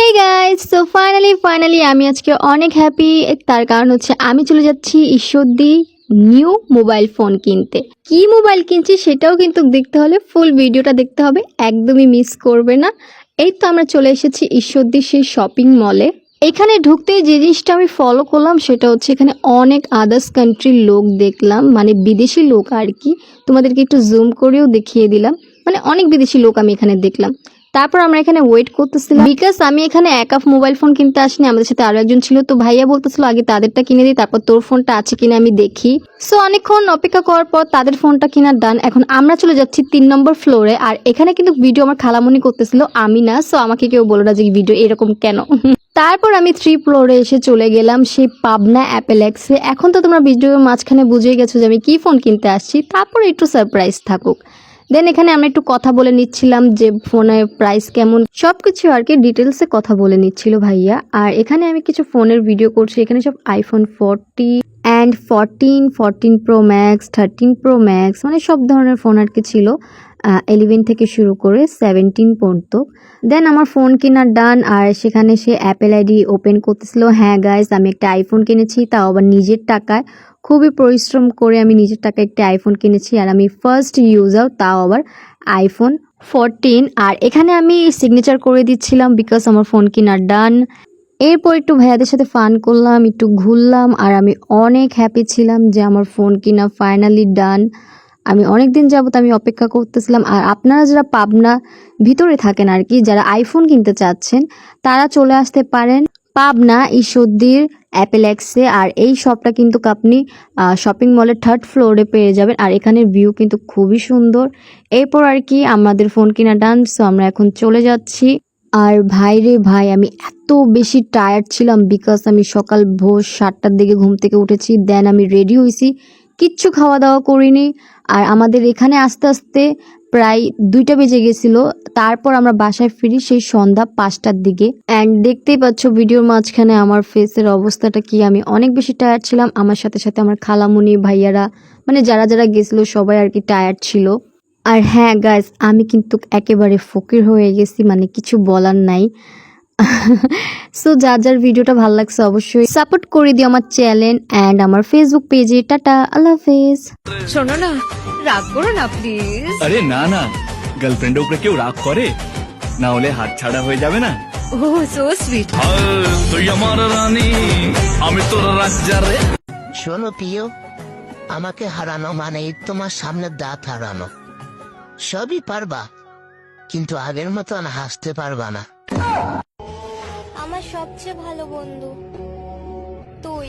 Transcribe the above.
Hey guys finally finally আমি আজকে অনেক হ্যাপি তার কারণ হচ্ছে আমি চলে যাচ্ছি ঈশ্বরদি নিউ মোবাইল ফোন কিনতে। কি মোবাইল কিনছি সেটাও কিন্তু দেখতে হলে ফুল ভিডিওটা দেখতে হবে। একদমই মিস করবে না। এই তো আমরা চলে এসেছি ঈশ্বরদীর সেই শপিং মলে এখানে ঢুকতে যে জিনিসটা আমি ফলো করলাম সেটা হচ্ছে এখানে অনেক আদার্স কান্ট্রির লোক দেখলাম। মানে বিদেশি লোক আর কি। তোমাদেরকে একটু জুম করেও দেখিয়ে দিলাম। মানে অনেক বিদেশি লোক আমি এখানে দেখলাম। তারপর আমরা এখানে ওয়েট করতেছিলাম। বিকজ আমি এখানে এক আফ মোবাইল ফোন কিনতে আসিনি, আমাদের সাথে আরও একজন ছিল, তো ভাইয়া বলতেছিল, আগে তাদেরটা কিনে দিই তারপর তোর ফোনটা আছে কিনা আমি দেখি। সো অনেকক্ষণ অপেক্ষা করার পর তাদের ফোনটা কিনার ডান এখন আমরা চলে যাচ্ছি তিন নম্বর ফ্লোরে আর এখানে কিন্তু ভিডিও আমার খালামনি করতেছিল, আমি না। সো আমাকে কেউ বলো না যে ভিডিও এরকম কেন? তারপর আমি থ্রি ফ্লোরে এসে চলে গেলাম, সেই পাবনা অ্যাপেলেক্সে এখন তো তোমরা ভিডিওর মাঝখানে বুঝে গেছো যে আমি কি ফোন কিনতে আসছি। তারপর একটু সারপ্রাইজ থাকুক। দেন এখানে আমরা একটু কথা বলে নিচ্ছিলাম যে ফোনের প্রাইস কেমন। সব কিছু আর কি ডিটেলসে কথা বলে নিচ্ছিল ভাইয়া। আর এখানে আমি কিছু ফোনের ভিডিও করছি। এখানে সব iPhone forty and fourteen fourteen pro max thirteen pro max মানে সব ধরনের ফোন আর কি ছিল। এলিভেন থেকে শুরু করে সেভেন্টিন পর্যন্ত। দেন আমার ফোন কেনার ডান আর সেখানে সে অ্যাপেল আইডি ওপেন করতেছিল। হ্যাঁ গাইজ আমি একটা আইফোন কিনেছি, তাও আবার নিজের টাকায়। খুবই পরিশ্রম করে আমি নিজের টাকা একটি আইফোন কিনেছি আর আমি ফার্স্ট ইউজার তাও আবার আইফোন ফোরটিন আর এখানে আমি সিগনেচার করে দিচ্ছিলাম বিকজ আমার ফোন কেনার ডান এরপর একটু ভাইয়াদের সাথে ফান করলাম, একটু ঘুরলাম আর আমি অনেক হ্যাপি ছিলাম যে আমার ফোন কিনা ফাইনালি ডান আমি অনেক দিন যাবত আমি অপেক্ষা করতেছিলাম আর আপনারা যারা পাবনা ভিতরে থাকেন আর কি, যারা আইফোন কিনতে চাচ্ছেন, তারা চলে আসতে পারেন পাবনা ঈশ্বরদীর অ্যাপেলেক্সে আর এই শপটা কিন্তু আপনি শপিং মলের থার্ড ফ্লোরে পেয়ে যাবেন। আর এখানের ভিউ কিন্তু খুবই সুন্দর। এরপর আর কি আমাদের ফোন কিনা ডান সো আমরা এখন চলে যাচ্ছি। আর ভাই রে ভাই, আমি এত বেশি টায়ার্ড ছিলাম বিকজ আমি সকাল ভোর সাতটার দিকে ঘুম থেকে উঠেছি দেন আমি রেডি হয়েছি, কিচ্ছু খাওয়া দাওয়া করিনি। আর আমাদের এখানে আস্তে আস্তে প্রায় দুইটা বেজে গেছিল। তারপর আমরা বাসায় ফিরি সেই সন্ধ্যা পাঁচটার দিকে। অ্যান্ড দেখতেই পাচ্ছ ভিডিওর মাঝখানে আমার ফেসের অবস্থাটা কি। আমি অনেক বেশি টায়ার্ড ছিলাম। আমার সাথে সাথে আমার খালামুনি, ভাইয়ারা মানে যারা যারা গেছিল, সবাই আর কি টায়ার্ড ছিল। আর হ্যাঁ গাছ আমি কিন্তু একেবারে ফকির হয়ে গেছি। মানে কিছু বলার নাই। সো যার যার ভিডিওটা ভালো লাগছে অবশ্যই সাপোর্ট করে দিও আমার চ্যানেল অ্যান্ড আমার ফেসবুক পেজে টাটা আল্লাহ হাফেজ। শোনো না রাগ করো না প্লিজ আরে না না। গার্লফ্রেন্ডের উপরে কেউ রাগ করে? না হলে হাত ছাড়া হয়ে যাবে না। ও সো সুইট তুই আমার রানী আমি তোর রাজ্জারে শোনো প্রিয় আমাকে হারানো মানে তোমার সামনে দাঁত হারানো। সবই পারবা কিন্তু আগের মতন হাসতে পারবা না। সবচেয়ে ভালো বন্ধু। তুই।